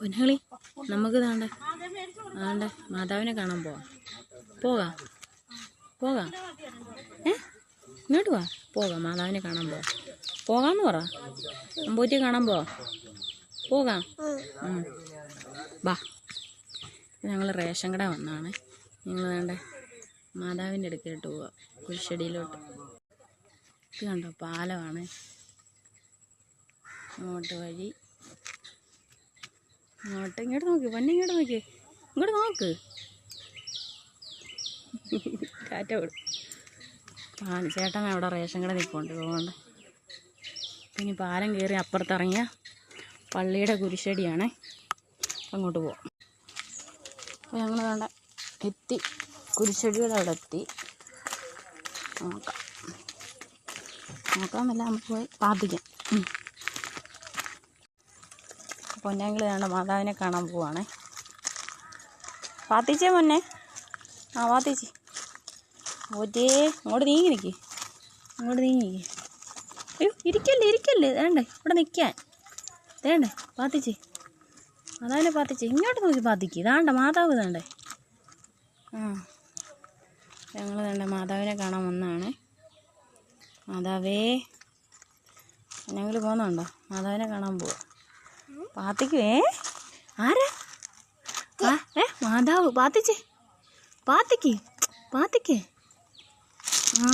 പൊന്നകളി നമുക്ക് താണ്ട താണ്ട മാതാവിനെ കാണാൻ പോവാം. പോകാം. പോകാം. ഏ? ഇങ്ങോട്ട് വാ. പോകാം മാതാവിനെ കാണാൻ പോവാം. പോകാമെന്ന് പറ. അമ്പൂറ്റി കാണാൻ പോവാം. പോകാം. വാ. ഞങ്ങൾ റേഷൻ കട വന്നാണ്. ഞങ്ങൾ വേണ്ട മാതാവിന്റെ അടുക്കിലോട്ട് പോവാം. കുരിശടിയിലോട്ട്. ഇത് കണ്ടോ പാലമാണ്. അങ്ങോട്ട് വഴി അങ്ങോട്ട് ഇങ്ങോട്ട് നോക്ക് പൊന്നെ ഇങ്ങോട്ട് നോക്കിയേ ഇങ്ങോട്ട് നോക്ക്. കാറ്റ വിടും. ആ ചേട്ടൻ അവിടെ റേഷൻ കട നിൽപ്പുണ്ട് പോകണ്ട പിന്നെ പാലം കയറി അപ്പുറത്തിറങ്ങിയ പള്ളിയുടെ കുരിശടിയാണ്. അങ്ങോട്ട് പോവാം. അപ്പോൾ ഞങ്ങൾ വേണ്ട എത്തി. കുരിശടിയുടെ അവിടെ എത്തി. നോക്കാം. നോക്കാമെന്നല്ല നമുക്ക് പോയി പ്രാർത്ഥിക്കാം. വേണ്ട മാതാവിനെ കാണാൻ പോവാണേ. വാത്തിച്ചേ മൊന്നെ ആ വാത്തിച്ചി. ഓറ്റേ അങ്ങോട്ട് നീങ്ങി നിൽക്കി അങ്ങോട്ട് നീങ്ങി നിൽക്കി അയ്യോ ഇരിക്കല്ലേ ഇരിക്കല്ലേ. വേണ്ടേ ഇവിടെ നിൽക്കാൻ വേണ്ടേ പാത്തിച്ചി മാതാവിനെ പാത്തിച്ചി ഇങ്ങോട്ട് നോക്കി പാത്തിക്ക് ഇതാണ്ട മാതാവ് ഇതാണ്ടേ. ആ ഞങ്ങൾ വേണ്ട മാതാവിനെ കാണാൻ വന്നതാണ് മാതാവേ ഞങ്ങൾ പോകുന്നുണ്ടോ മാതാവിനെ കാണാൻ പോവാ. പാത്തിക്ക് ഏ? ആരാ? ആ ഏ മാതാവ് പാത്തിച്ചേ. പാത്തിക്ക് പാത്തിക്ക്. ആ.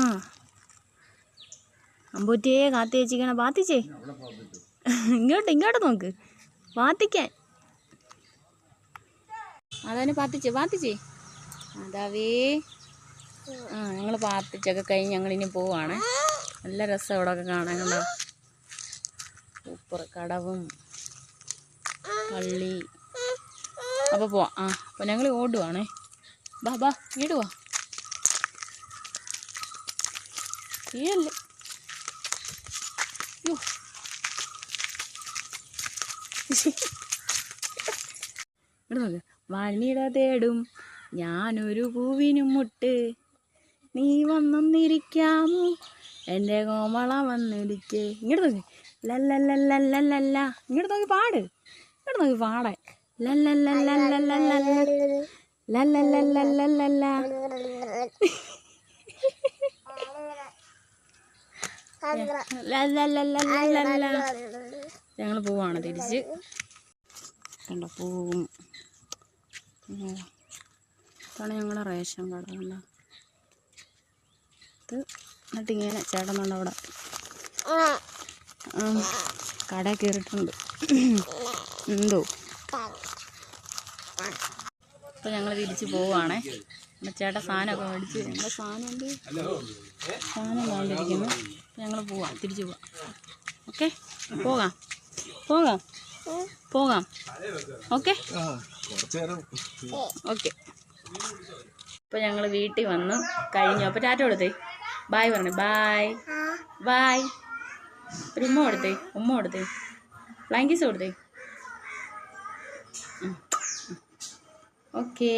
അമ്പൂറ്റിയെ കാത്തി വെച്ചിരിക്കണ പാത്തിച്ചേ. ഇങ്ങോട്ട് ഇങ്ങോട്ട് നോക്ക്. പാത്തിക്കാൻ. മാതാവിനെ പാത്തിച്ചേ പാത്തിച്ചേ. മാതാവേ. ആ ഞങ്ങൾ പാത്തിച്ചൊക്കെ കഴിഞ്ഞ് ഞങ്ങളിനി പോവാണ്. നല്ല രസം ഇവിടെയൊക്കെ കാണാൻ കണ്ടോ? സൂപ്പർ കടവും. പള്ളി. അപ്പോൾ പോവാം. ആ അപ്പോൾ ഞങ്ങൾ ഓടുവാണേ. ബാ ബാ വീട് വാ. നോക്ക്. വണിട തേടും. ഞാനൊരു പൂവിനും മുട്ട്. നീ വന്നൊന്നിരിക്കാമോ? എന്റെ കോമള വന്നിരിക്കേ. ഇങ്ങോട്ട് നോക്ക്. പാട് ഇങ്ങോട്ട് നോക്കി പാടെ. ലല്ലല്ലല്ലല്ലല്ല ലല്ലല്ലല്ലല്ലല്ല ഞങ്ങൾ പോവാണ് തിരിച്ച് കണ്ട പോവും. ഇതാണ് ഞങ്ങളുടെ റേഷൻ കട കണ്ട ഇത് എന്നിട്ട് ഇങ്ങനെ ചേട്ടൻ അവിടെ കട കയറിയിട്ടുണ്ട് എന്തോ അപ്പോൾ ഞങ്ങൾ തിരിച്ചു പോവുകയാണേ ചേട്ടൻ സാധനമൊക്കെ മേടിച്ച് ഞങ്ങളുടെ സാധനം ഉണ്ട് സാധനം കൊണ്ടിരിക്കുന്നു ഞങ്ങൾ പോവാം തിരിച്ചു പോവാം. ഓക്കെ പോകാം. പോകാം. പോകാം. ഓക്കെ? ഓക്കെ. അപ്പോൾ ഞങ്ങൾ വീട്ടിൽ വന്നു കഴിഞ്ഞു. അപ്പോൾ ടാറ്റ കൊടുത്തേ. ബായ് പറഞ്ഞു. ബായ്. ബായ്. ഒരു ഉമ്മ കൊടുത്തേ. ഉമ്മ കൊടുത്തേ. ഫ്ലാങ്കീസ് കൊടുത്തേ. ഓക്കേ